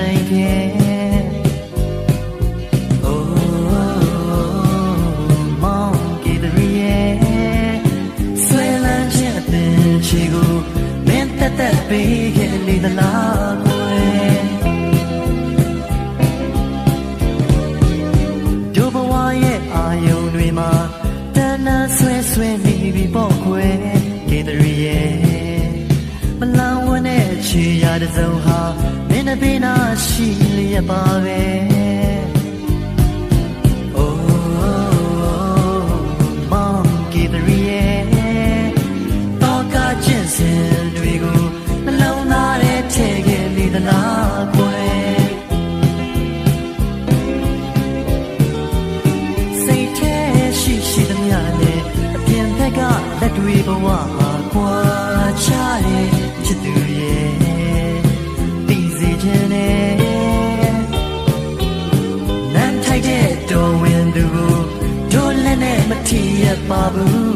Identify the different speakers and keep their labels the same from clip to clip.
Speaker 1: နိုင်ခဲ့ Oh monkey the real ဆွဲလန်းခြင်းအပင်ချီကိုမင်းတက်တက်ပေးခဲ့လေသလား လောင်ဝန်းတဲ့ချီရတဲ့စုံဟာမင်းနဲ့ပေးနာရှိလျက်ပါပဲ Oh, monkey the real တော့ကကျင့်စဉ်တွေကိုနှလုံးသားထဲထည့်ခဲ့လေသလားကွယ်စိတ်ထဲရှိရှိသမျှနဲ့အပြင်ဘက်ကလက်တွေဘဝဟာကွာချတဲ့ ချစ်သူရဲ့တည်စေခြင်းနဲ့နမ်းထိုက်တဲ့တော်ဝင်သူကိုဒိုးလည်းနဲ့မထီရပါဘူး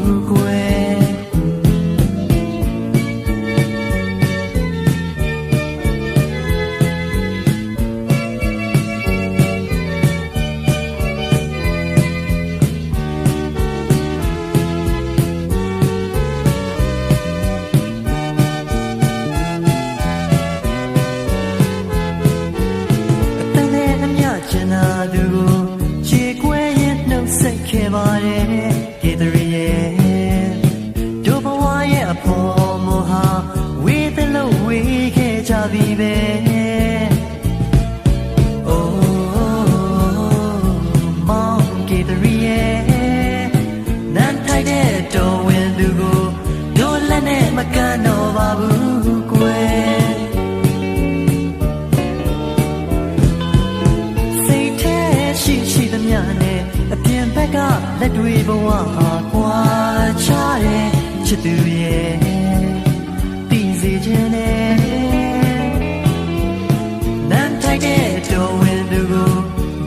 Speaker 1: တယ်ကေတရီရဲ့ဒုဘဝရဲ့အဖော်မဟာဝေးသလို့ဝေးခဲ့ကြပြီပဲ Oh monkey the real နန်းထိုက်တဲ့တော်ဝင်သူကိုဒိုးလည်းနဲ့မကန်တော့ပါဘူး ဘဝဟာကွာချတဲ့ချစ်သူရဲ့တည်စေခြင်းနဲ့နန်းထိုက်တဲ့တော်ဝင်သူကို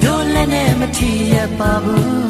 Speaker 1: ဒိုးလည်းနဲ့မထီရပါဘူး